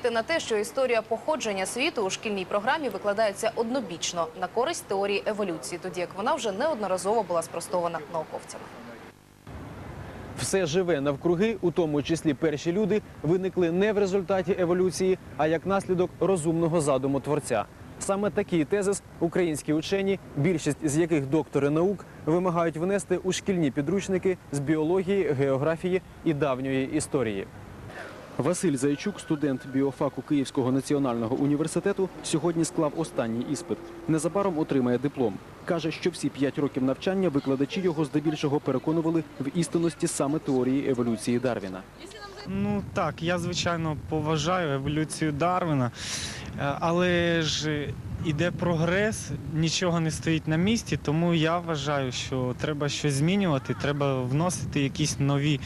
надіяти на те, що історія походження світу у шкільній програмі викладається однобічно на користь теорії еволюції, тоді як вона вже неодноразово була спростована науковцями. Все живе навкруги, у тому числі перші люди, виникли не в результаті еволюції, а як наслідок розумного задуму творця. Саме такий тезис українські учені, більшість з яких доктори наук, вимагають внести у шкільні підручники з біології, географії і давньої історії. Василь Зайчук, студент біофаку Київського національного університету, сьогодні склав останній іспит. Незабаром отримає диплом. Каже, що всі п'ять років навчання викладачі його здебільшого переконували в істинності саме теорії еволюції Дарвіна. Ну так, я звичайно поважаю еволюцію Дарвина, е, але ж іде прогрес, нічого не стоїть на місці, тому я вважаю, що треба щось змінювати, треба вносити якісь нові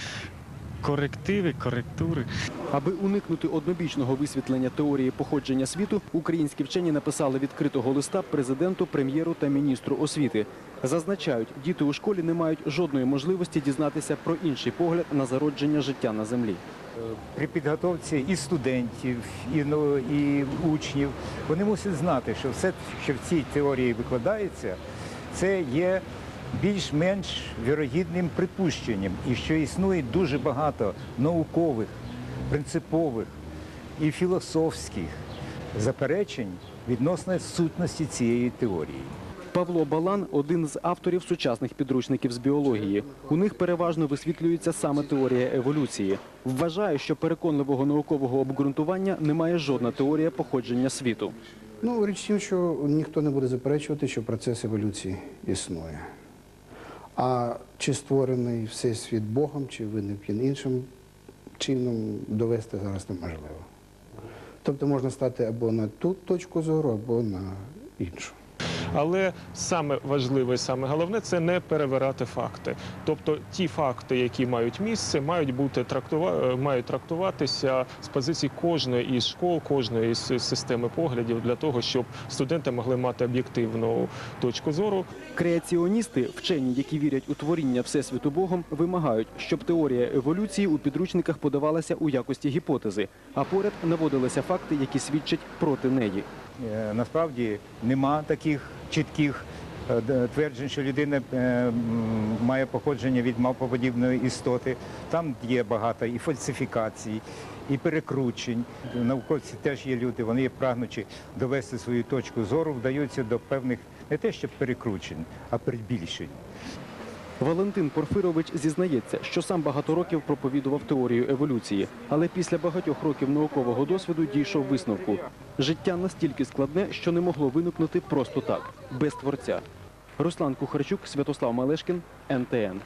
корективи, коректури. Аби уникнути однобічного висвітлення теорії походження світу, українські вчені написали відкритого листа президенту, прем'єру та міністру освіти. Зазначають, діти у школі не мають жодної можливості дізнатися про інший погляд на зародження життя на землі. при підготовці і студентів, і, ну, і учнів, вони мусять знати, що все, що в цій теорії викладається, це є більш-менш вірогідним припущенням, і що існує дуже багато наукових, принципових і філософських заперечень відносно сутності цієї теорії. Павло Балан один з авторів сучасних підручників з біології. У них переважно висвітлюється саме теорія еволюції. Вважає, що переконливого наукового обґрунтування не має жодна теорія походження світу. Ну, річ тім, що ніхто не буде заперечувати, що процес еволюції існує. А чи створений всесвіт Богом, чи виникнен іншим чином, довести зараз неможливо. Тобто можна стати або на ту точку зору, або на іншу. Але саме важливе, саме головне це не перевирати факти. Тобто ті факти, які мають місце, мають бути трактува... е, мають трактуватися з позиції кожної із школ, кожної із системи поглядів для того, щоб студенти могли мати об'єктивну точку зору. Креаціоністи, вчені, які вірять у творіння всесвіту Богом, вимагають, щоб теорія еволюції у підручниках подавалася у якості гіпотези, а поряд наводилися факти, які свідчать проти неї. Е, Насправді нема таких чітких е, тверджень, що людина е, має походження від мавпоподібної істоти. Там є багато і фальсифікацій, і перекручень. Науковці теж є люди, вони є прагнучі довести свою точку зору, вдаються до певних не те, що перекручень, а перебільшень. Валентин Порфирович зізнається, що сам багато років проповідував теорію еволюції, але після багатьох років наукового досвіду дійшов висновку. Життя настільки складне, що не могло виникнути просто так, без творця. Руслан Кухарчук, Святослав Малешкін, НТН.